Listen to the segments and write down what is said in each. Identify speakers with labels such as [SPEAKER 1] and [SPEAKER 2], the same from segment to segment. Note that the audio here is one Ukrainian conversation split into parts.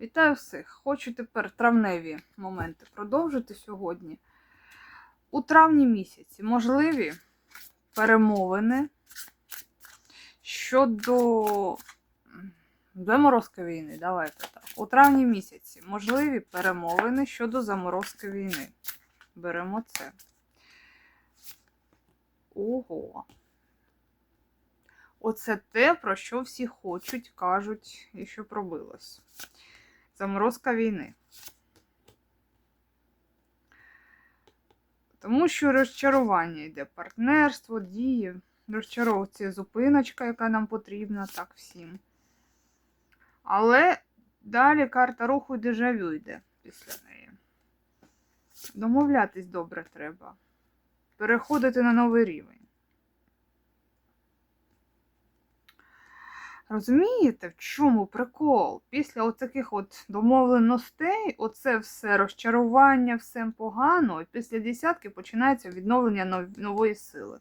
[SPEAKER 1] Вітаю всіх! Хочу тепер травневі моменти продовжити сьогодні. У травні місяці можливі перемовини щодо заморозки війни. Давайте так. У травні місяці можливі перемовини щодо заморозки війни. Беремо це. Ого. Оце те, про що всі хочуть, кажуть, і що пробилось. Заморозка війни. Тому що розчарування йде партнерство, дії, розчаровується зупиночка, яка нам потрібна, так всім. Але далі карта руху і дежавю йде після неї. Домовлятись добре треба. Переходити на новий рівень. Розумієте, в чому прикол? Після отаких от домовленостей, оце все розчарування, все погано, і після десятки починається відновлення нової сили.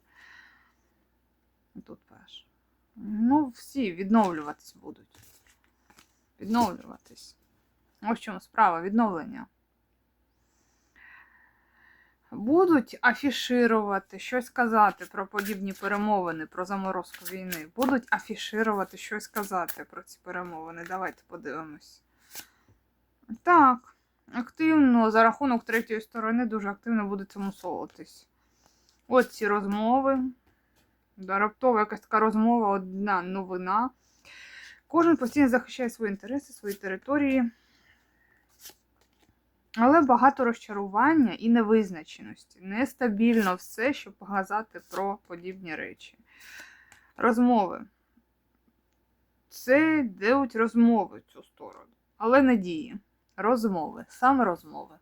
[SPEAKER 1] Тут перше. Ну, всі відновлюватись будуть. Відновлюватись. Ось в чому справа, відновлення. Будуть афіширувати, щось казати про подібні перемовини, про заморозку війни. Будуть афіширувати, щось казати про ці перемовини. Давайте подивимось. Так, активно, за рахунок третьої сторони, дуже активно будете мусолитись. Ось ці розмови. Да, Раптова якась така розмова, одна новина. Кожен постійно захищає свої інтереси, свої території. Але багато розчарування і невизначеності. Нестабільно все, щоб показати про подібні речі. Розмови. Це йдуть розмови в цю сторону. Але надії. Розмови. Саме розмови.